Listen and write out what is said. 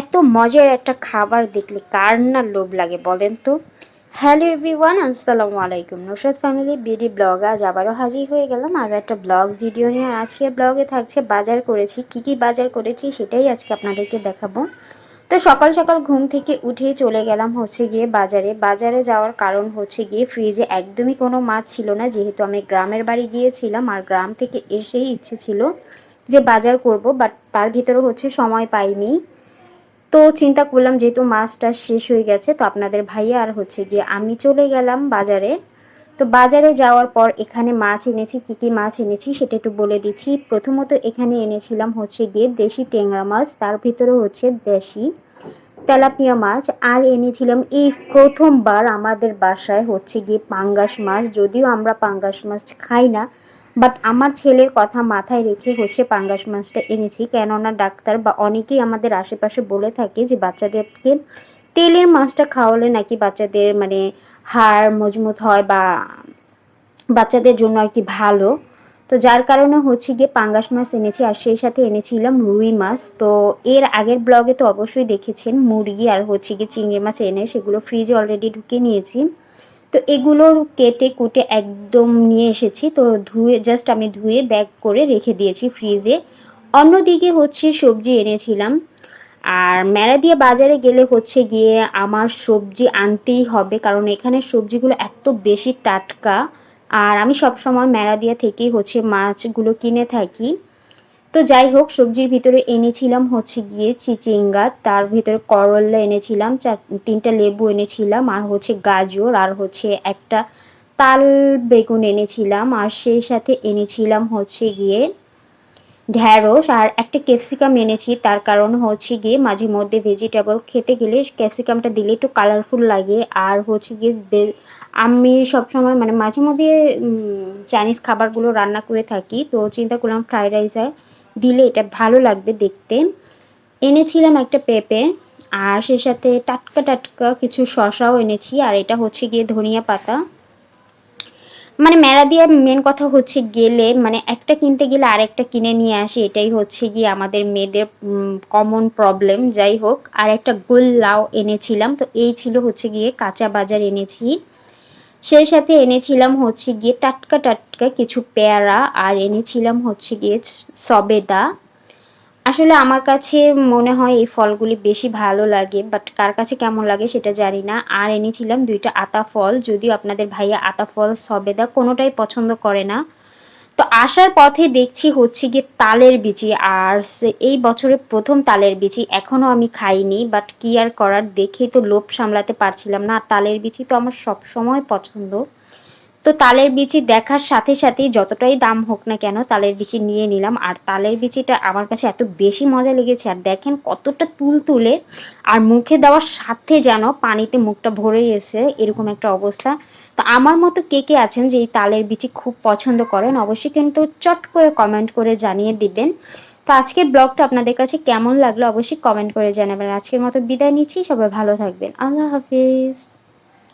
এত মজার একটা খাবার দেখলে কার না লোভ লাগে বলেন তো? হ্যালো এভরিওয়ান আসসালামু আলাইকুম। নুসরাত ফ্যামিলি বিডি ব্লগ আজ আবারও হাজির হয়ে গেলাম। আর একটা ব্লগ ভিডিও নিয়ে। আজকে ব্লগে থাকছে বাজার করেছি। কি কি বাজার করেছি সেটাই আজকে আপনাদেরকে দেখাবো। তো সকাল সকাল ঘুম থেকে উঠে চলে গেলাম হচ্ছে গিয়ে বাজারে। বাজারে যাওয়ার কারণ হচ্ছে গিয়ে ফ্রিজে একদমই কোনো মাছ ছিল না। যেহেতু আমি গ্রামের বাড়ি গিয়েছিলাম, আর গ্রাম থেকে এসেই ইচ্ছে ছিল যে বাজার করব বাট তার ভিতরে হচ্ছে সময় পাইনি। তো চিন্তা করলাম, যেহেতু মাছটা শেষ হয়ে গেছে, তো আপনাদের ভাইয়া আর হচ্ছে গিয়ে আমি চলে গেলাম বাজারে। তো বাজারে যাওয়ার পর এখানে মাছ এনেছি, কী কী মাছ এনেছি সেটা একটু বলে দিচ্ছি। প্রথমত এখানে এনেছিলাম হচ্ছে গিয়ে দেশি ট্যাংরা মাছ, তার ভিতরে হচ্ছে দেশি তেলাপিয়া মাছ, আর এনেছিলাম এই প্রথমবার আমাদের বাসায় হচ্ছে গিয়ে পাঙ্গাস মাছ, যদিও আমরা পাঙ্গাস মাছ খাই না বাট আমার ছেলের কথা মাথায় রেখে হচ্ছে পাঙ্গাস মাছটা এনেছি। কেননা ডাক্তার বা অনেকেই আমাদের আশেপাশে বলে থাকে যে, বাচ্চাদেরকে তেলের মাছটা খাওয়ালে নাকি বাচ্চাদের মানে হাড় মজবুত হয় বা বাচ্চাদের জন্য আর কি ভালো। তো যার কারণে হচ্ছে গিয়ে পাঙ্গাস মাছ এনেছি আর সেই সাথে এনেছিলাম রুই মাছ। তো এর আগের ব্লগে তো অবশ্যই দেখেছেন, মুরগি আর হচ্ছে গিয়ে চিংড়ি মাছ এনে সেগুলো ফ্রিজে অলরেডি ঢুকে নিয়েছি। তো এগুলো কেটে কুটে একদম নিয়ে এসেছি। তো ধুয়ে জাস্ট আমি ধুয়ে ব্যাগ করে রেখে দিয়েছি ফ্রিজে অন্যদিকে হচ্ছে সবজি এনেছিলাম। আর মেলা দিয়ে বাজারে গেলে হচ্ছে গিয়ে আমার সবজি আনতেই হবে, কারণ এখানে সবজিগুলো এত বেশি টাটকা। আর আমি সবসময় মেলা দিয়া থেকেই হচ্ছে মাছগুলো কিনে থাকি। তো যাই হোক, সবজির ভিতরে এনেছিলাম হচ্ছে গিয়ে চিচিঙ্গা, তার ভিতরে করল্লা এনেছিলাম, চার, তিনটা লেবু এনেছিলাম, আর হচ্ছে গাজর, আর হচ্ছে একটা তাল বেগুন এনেছিলাম, আর সেই সাথে এনেছিলাম হচ্ছে গিয়ে ঢ্যাঁড়স, আর একটা ক্যাপসিকাম এনেছি, তার কারণ হচ্ছে গিয়ে মাঝে মধ্যে ভেজিটেবল খেতে গেলে ক্যাপসিকামটা দিলে একটু কালারফুল লাগে, আর হচ্ছে গিয়ে আমি সবসময় মানে মাঝে মধ্যে চাইনিজ খাবারগুলো রান্না করে থাকি, তো চিন্তা করলাম ফ্রাইড রাইসে দিলে এটা ভালো লাগবে দেখতে। এনেছিলাম একটা পেঁপে, আর সে সাথে টাটকা টাটকা কিছু শশাও এনেছি, আর এটা হচ্ছে গিয়ে ধনিয়া পাতা। মানে মেলা দিয়ে মেন কথা হচ্ছে গেলে মানে একটা কিনতে গেলে আরেকটা কিনে নিয়ে আসি, এটাই হচ্ছে গিয়ে আমাদের মেয়েদের কমন প্রবলেম যাই হোক। আর একটা গোল লাউ এনেছিলাম, তো এই ছিল হচ্ছে গিয়ে কাঁচা বাজার এনেছি। সেই সাথে এনেছিলাম হচ্ছে গিয়ে টাটকা টাটকা কিছু পেয়ারা আর এনেছিলাম হচ্ছে গিয়ে সবেদা। আসলে আমার কাছে মনে হয় এই ফলগুলি বেশি ভালো লাগে বাট কার কাছে কেমন লাগে সেটা জানি না। আর এনেছিলাম দুইটা আতা ফল, যদিও আপনাদের ভাইয়া আতা ফল, সবেদা কোনোটাই পছন্দ করে না। তো আসার পথে দেখছি হচ্ছে গিয়ে তালের বিচি, আর এই বছরের প্রথম তালের বিচি এখনও আমি খাইনি বাট কি আর করার দেখেই তো লোভ সামলাতে পারছিলাম না। তালের বিচি তো আমার সব সময় পছন্দ। তো তালের বিচি দেখার সাথে সাথেই যতটাই দাম হোক না কেন তালের বিচি নিয়ে নিলাম। আর তালের বিচিটা আমার কাছে এত বেশি মজা লেগেছে, আর দেখেন কতটা তুল তুলে আর মুখে দেওয়ার সাথে যেন পানিতে মুখটা ভরে গেছে, এরকম একটা অবস্থা। তো আমার মতো কে কে আছেন যে এই তালের বিচি খুব পছন্দ করেন, অবশ্যই কিন্তু চট করে কমেন্ট করে জানিয়ে দিবেন। তো আজকের ব্লগটা আপনাদের কাছে কেমন লাগল অবশ্যই কমেন্ট করে জানাবেন। আজকের মতো বিদায় নিচ্ছি, সবাই ভালো থাকবেন। আল্লাহ হাফিজ।